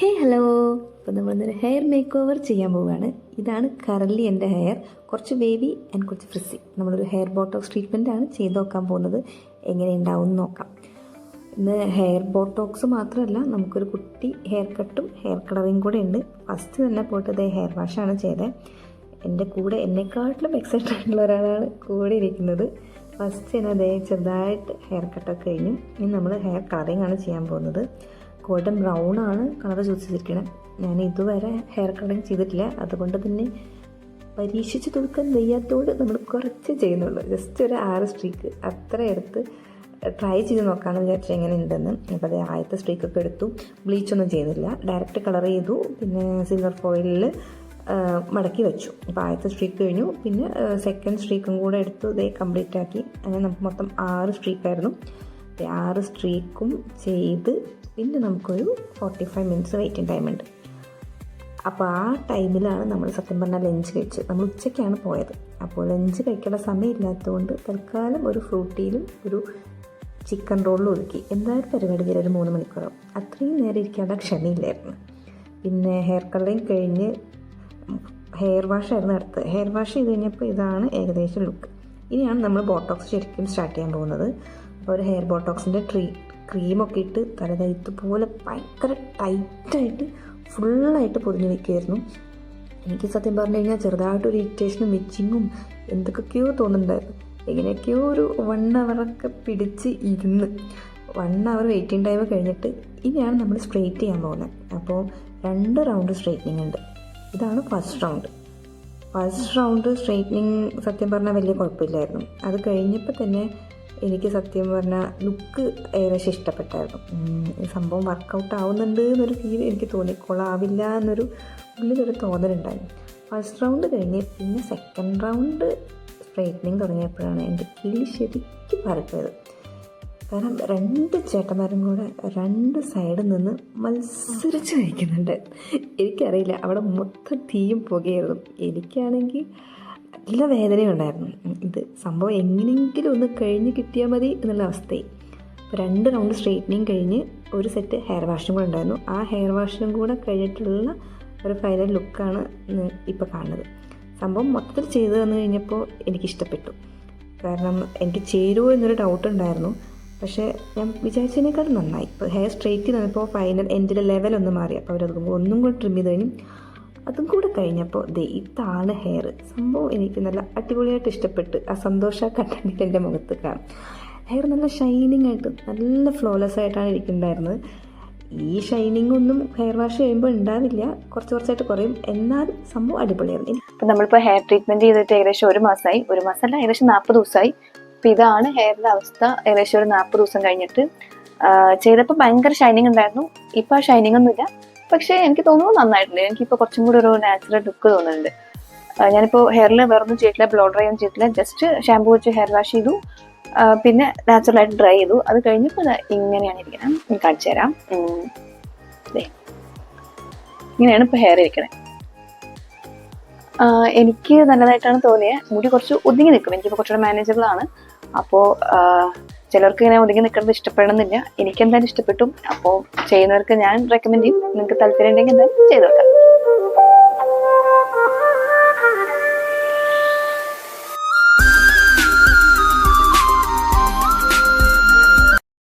ഹേ hello. അപ്പോൾ നമ്മളിന്നൊരു hair make over ചെയ്യാൻ പോവുകയാണ്. ഇതാണ് കറലി എന്റെ ഹെയർ കുറച്ച് വേവി ആൻഡ് കുറച്ച് ഫ്രിസി നമ്മളൊരു ഹെയർ ബോട്ടോക്സ് ട്രീറ്റ്മെന്റ് ആണ് ചെയ്ത് നോക്കാൻ പോകുന്നത്. എങ്ങനെ ഉണ്ടാവും എന്ന് നോക്കാം. ഇന്ന് ഹെയർ ബോട്ടോക്സ് മാത്രമല്ല നമുക്കൊരു കുട്ടി ഹെയർ കട്ടും ഹെയർ കളറിങ് കൂടെ ഉണ്ട്. ഫസ്റ്റ് തന്നെ പോയിട്ട് ഇതേ ഹെയർ വാഷാണ് ചെയ്തത് എന്റെ കൂടെ എന്നെക്കാട്ടിലും എക്സൈറ്റഡ് ആയിട്ടുള്ള ഒരാളാണ് കൂടെ ഇരിക്കുന്നത്. ഫസ്റ്റ് തന്നെ അതേ ചെറുതായിട്ട് ഹെയർ കട്ടൊക്കെ കഴിഞ്ഞു. ഇനി നമ്മൾ ഹെയർ കളറിങ് ആണ് ചെയ്യാൻ പോകുന്നത്. ഗോൾഡൻ ബ്രൗൺ ആണ് കളർ ചൂസ് ചെയ്തിരിക്കുന്നത് ഞാൻ ഇതുവരെ ഹെയർ കളറിങ് ചെയ്തിട്ടില്ല. അതുകൊണ്ട് തന്നെ പരീക്ഷിച്ച് കൊടുക്കാൻ വയ്യാത്തതുകൊണ്ട് നമ്മൾ കുറച്ച് ചെയ്യുന്നുള്ളൂ. ജസ്റ്റ് ഒരു ആറ് സ്ട്രീക്ക് അത്ര എടുത്ത് ട്രൈ ചെയ്ത് നോക്കാമെന്ന് വിചാരിച്ചു എങ്ങനെ ഉണ്ടെന്ന് അപ്പോൾ അത് ആദ്യത്തെ സ്ട്രീക്കൊക്കെ എടുത്തു. ബ്ലീച്ചൊന്നും ചെയ്തില്ല ഡയറക്റ്റ് കളർ ചെയ്തു. പിന്നെ സിൽവർ ഫോയിലിൽ മടക്കി വെച്ചു. അപ്പോൾ ആദ്യത്തെ സ്ട്രീക്ക് കഴിഞ്ഞു. പിന്നെ സെക്കൻഡ് സ്ട്രീക്കും കൂടെ എടുത്തു. ഇതേ കംപ്ലീറ്റ് ആക്കി. അങ്ങനെ നമുക്ക് മൊത്തം ആറ് സ്ട്രീക്കായിരുന്നു ആറ് സ്ട്രീക്കും ചെയ്ത് പിന്നെ നമുക്കൊരു forty five minutes waiting time ഉണ്ട്. അപ്പോൾ ആ ടൈമിലാണ് നമ്മൾ സത്യം പറഞ്ഞാൽ ലഞ്ച് കഴിച്ചത്. നമ്മൾ ഉച്ചയ്ക്കാണ് പോയത്. അപ്പോൾ ലഞ്ച് കഴിക്കേണ്ട സമയമില്ലാത്തതുകൊണ്ട് തൽക്കാലം ഒരു ഫ്രൂട്ടിയിലും ഒരു ചിക്കൻ റോളിലും ഒതുക്കി എന്തായാലും പരിപാടി വരെ ഒരു മൂന്ന് മണിക്കൂറും അത്രയും നേരം ഇരിക്കേണ്ട ക്ഷമയില്ലായിരുന്നു. പിന്നെ ഹെയർ കളറിങ് കഴിഞ്ഞ് ഹെയർ വാഷ് ആയിരുന്നു അടുത്ത് ഹെയർ വാഷ് ചെയ്ത് കഴിഞ്ഞപ്പോൾ ഇതാണ് ഏകദേശം ലുക്ക് ഇനിയാണ് നമ്മൾ ബോട്ടോക്സ് ശരിക്കും സ്റ്റാർട്ട് ചെയ്യാൻ പോകുന്നത്. ഒരു ഹെയർ ബോട്ടോക്സിന്റെ ട്രീ ക്രീമൊക്കെ ഇട്ട് തലത ഇതുപോലെ ഭയങ്കര ടൈറ്റായിട്ട് ഫുള്ളായിട്ട് പൊതിഞ്ഞ് വെക്കുമായിരുന്നു എനിക്ക് സത്യം പറഞ്ഞു കഴിഞ്ഞാൽ ചെറുതായിട്ടൊരു ഇറിറ്റേഷനും മിച്ചിങ്ങും എന്തൊക്കെയോ തോന്നുന്നുണ്ടായിരുന്നു. എങ്ങനെയൊക്കെയോ ഒരു വൺ അവറൊക്കെ പിടിച്ച് ഇരുന്ന് വൺ അവർ വെയിറ്റിംഗ് ടൈം കഴിഞ്ഞിട്ട് ഇനിയാണ് നമ്മൾ സ്ട്രെയിറ്റ് ചെയ്യാൻ പോകുന്നത്. അപ്പോൾ രണ്ട് റൗണ്ട് സ്ട്രെയിറ്റനിങ് ഉണ്ട്. ഇതാണ് first round first round straightening സത്യം പറഞ്ഞാൽ വലിയ കുഴപ്പമില്ലായിരുന്നു. അത് കഴിഞ്ഞപ്പോൾ തന്നെ എനിക്ക് സത്യം പറഞ്ഞാൽ ലുക്ക് ഏകദേശം ഇഷ്ടപ്പെട്ടായിരുന്നു. സംഭവം വർക്കൗട്ട് ആവുന്നുണ്ട് എന്നൊരു ഫീൽ എനിക്ക് തോന്നി കൊള്ളാവില്ല എന്നൊരു ഉള്ളിലൊരു തോന്നലുണ്ടായിരുന്നു ഫസ്റ്റ് റൗണ്ട് കഴിഞ്ഞ് പിന്നെ സെക്കൻഡ് റൗണ്ട് സ്ട്രൈറ്റനിങ് തുടങ്ങിയപ്പോഴാണ് എന്റെ കിളി ശരിക്കും പറക്കത് കാരണം രണ്ട് ചേട്ടന്മാരും കൂടെ രണ്ട് സൈഡിൽ നിന്ന് മത്സരിച്ച് കഴിക്കുന്നുണ്ട്. എനിക്കറിയില്ല അവിടെ മൊത്തം തീയും പുകയായിരുന്നു. എനിക്കാണെങ്കിൽ നല്ല വേദനയുണ്ടായിരുന്നു ഇത് സംഭവം എങ്ങനെയെങ്കിലും ഒന്ന് കഴിഞ്ഞ് കിട്ടിയാൽ മതി എന്നുള്ള അവസ്ഥയായി. രണ്ട് റൗണ്ട് സ്ട്രെയിറ്റനിങ് കഴിഞ്ഞ് ഒരു സെറ്റ് ഹെയർ വാഷും കൂടെ ഉണ്ടായിരുന്നു. ആ ഹെയർ വാഷിനും കൂടെ കഴിഞ്ഞിട്ടുള്ള ഒരു ഫൈനൽ ലുക്കാണ് ഇപ്പോൾ കാണുന്നത്. സംഭവം മൊത്തത്തിൽ ചെയ്തു തന്നു കഴിഞ്ഞപ്പോൾ എനിക്കിഷ്ടപ്പെട്ടു. കാരണം എനിക്ക് ചേരുമോ എന്നൊരു ഡൗട്ട് ഉണ്ടായിരുന്നു. പക്ഷേ ഞാൻ വിചാരിച്ചതിനേക്കാൾ നന്നായി. ഇപ്പോൾ ഹെയർ സ്ട്രെയിറ്റ് ചെയ്തപ്പോൾ ഫൈനൽ എൻഡിലെ ഒന്ന് മാറി. അപ്പോൾ അവരത് ഒന്നും കൂടി ട്രിം ചെയ്ത് കഴിഞ്ഞു അതും കൂടെ കഴിഞ്ഞപ്പോൾ ദേ ഇതാണ് ഹെയർ സംഭവം എനിക്ക് നല്ല അടിപൊളിയായിട്ട് ഇഷ്ടപ്പെട്ട് ആ സന്തോഷ കണ്ടിട്ട് എന്റെ മുഖത്ത് കാണും. ഹെയർ നല്ല ഷൈനിങ് ആയിട്ട് നല്ല ഫ്ലോലെസ് ആയിട്ടാണ് ഇരിക്കുന്നുണ്ടായിരുന്നത്. ഈ ഷൈനിങ് ഒന്നും ഹെയർ വാഷ് കഴിയുമ്പോൾ ഉണ്ടാവില്ല. കുറച്ച് കുറച്ചായിട്ട് കുറയും. എന്നാൽ സംഭവം അടിപൊളിയായിരുന്നു. ഇപ്പം നമ്മളിപ്പോൾ ഹെയർ ട്രീറ്റ്മെന്റ് ചെയ്തിട്ട് ഏകദേശം ഒരു മാസമായി ഒരു മാസമല്ല ഏകദേശം നാൽപ്പത് ദിവസമായി. അപ്പം ഇതാണ് ഹെയറിന്റെ അവസ്ഥ. ഏകദേശം ഒരു നാൽപ്പത് ദിവസം കഴിഞ്ഞിട്ട് ചെയ്തപ്പോൾ ഭയങ്കര ഷൈനിങ് ഉണ്ടായിരുന്നു. ഇപ്പോൾ ആ ഷൈനിങ് ഒന്നുമില്ല. പക്ഷേ എനിക്ക് തോന്നുന്നു നന്നായിട്ടുണ്ട്. എനിക്ക് എനിക്കിപ്പോൾ കുറച്ചും കൂടി ഒരു നാച്ചുറൽ ലുക്ക് തോന്നുന്നുണ്ട്. ഞാനിപ്പോൾ ഹെയറിൽ വേറൊന്നും ചെയ്തിട്ടില്ല ബ്ലോ ഡ്രൈ ഒന്നും ചെയ്തിട്ടില്ല. ജസ്റ്റ് ഷാമ്പൂ വെച്ച് ഹെയർ വാഷ് ചെയ്തു. പിന്നെ നാച്ചുറൽ ആയിട്ട് ഡ്രൈ ചെയ്തു. അത് കഴിഞ്ഞപ്പോൾ ഇങ്ങനെയാണ് ഇരിക്കണം. ഞാൻ കാണിച്ചു തരാം. ഇങ്ങനെയാണ് ഇപ്പോൾ ഹെയർ ഇരിക്കണേ. എനിക്ക് നല്ലതായിട്ടാണ് തോന്നിയത് മുടി കുറച്ച് ഒതുങ്ങി നിൽക്കും. എനിക്കിപ്പോൾ കുറച്ചുകൂടെ മാനേജബിൾ ആണ്. അപ്പോൾ ചിലർക്ക് ഇങ്ങനെ ഒതുങ്ങി നിൽക്കുന്നത് ഇഷ്ടപ്പെടണമെന്നില്ല. എനിക്ക് എന്തായാലും ഇഷ്ടപ്പെട്ടു. അപ്പോൾ ചെയ്യുന്നവർക്ക് ഞാൻ റെക്കമെൻഡ് ചെയ്യും. നിങ്ങൾക്ക് താല്പര്യം ഉണ്ടെങ്കിൽ എന്തായാലും ചെയ്ത് നോക്കാം.